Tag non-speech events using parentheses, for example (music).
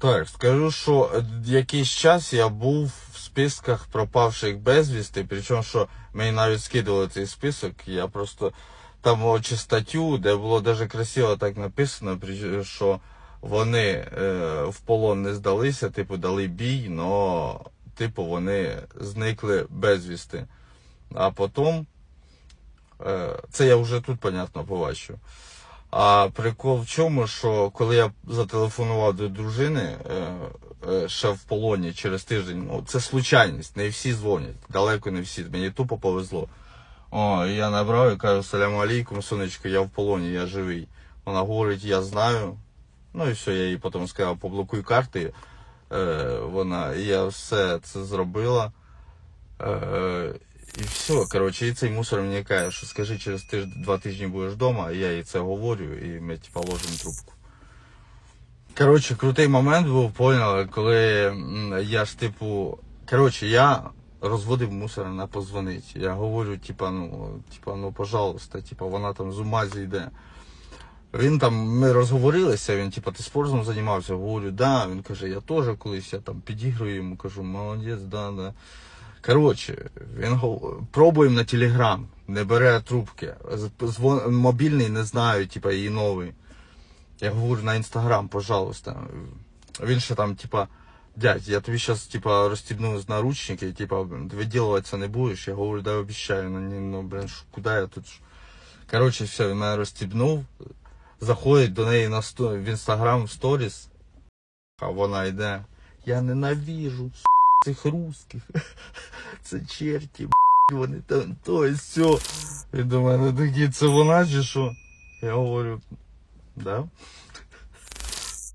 Так, скажу, що е, якийсь час я був в списках пропавших безвісти, причому що мені навіть скидували цей список, я просто там очі статтю, де було дуже красиво так написано, що вони е, в полон не здалися, типу дали бій, но типу вони зникли безвісти. А потім, е, це я вже тут, понятно, побачив. А прикол в чому, що коли я зателефонував до дружини е, е, ще в полоні через тиждень, ну це случайність, не всі дзвонять, далеко не всі, мені тупо повезло. О, я набрав і кажу, саляму алейкум, сонечко, я в полоні, я живий. Вона говорить, я знаю. Ну і все, я їй потім сказав, поблокуй карти. Е, вона, і я все це зробила. І все, коротше, і цей мусор мені каже, що скажи, через тиждень, два тижні будеш вдома, і я їй це говорю, і ми типа ложимо трубку. Коротше, крутий момент був, поняли, коли я ж типу. Коротше, я розводив мусор на позвонить. Я говорю, типа, ну, типа, ну, пожалуйста, типа, вона там з ума зійде. Він там, ми розговорилися, він, типа, ти спортом займався? Говорю, да. Він каже, я теж колись, я там підіграю йому, кажу, молодець, да, да. Коротше, він гов- пробуємо на телеграм, не бере трубки. Звон- Мобільний не знаю, типа, її новий. Я говорю на інстаграм, пожалуйста. Він ще там, типа, дядь, я тобі зараз, типа, розстібну з наручники, типа, виділуватися не будеш. Я говорю, дай обіцяю, ну, ні, ну, блин, куди я тут? Коротше, все, він мене розстібнув, заходить до неї на сто... в інстаграм в сторіс, а вона йде. Я ненавижу с**, цих русських. (laughs) Це черті, вони там то і все. І до мене такі, це вона чи що? Я говорю, да?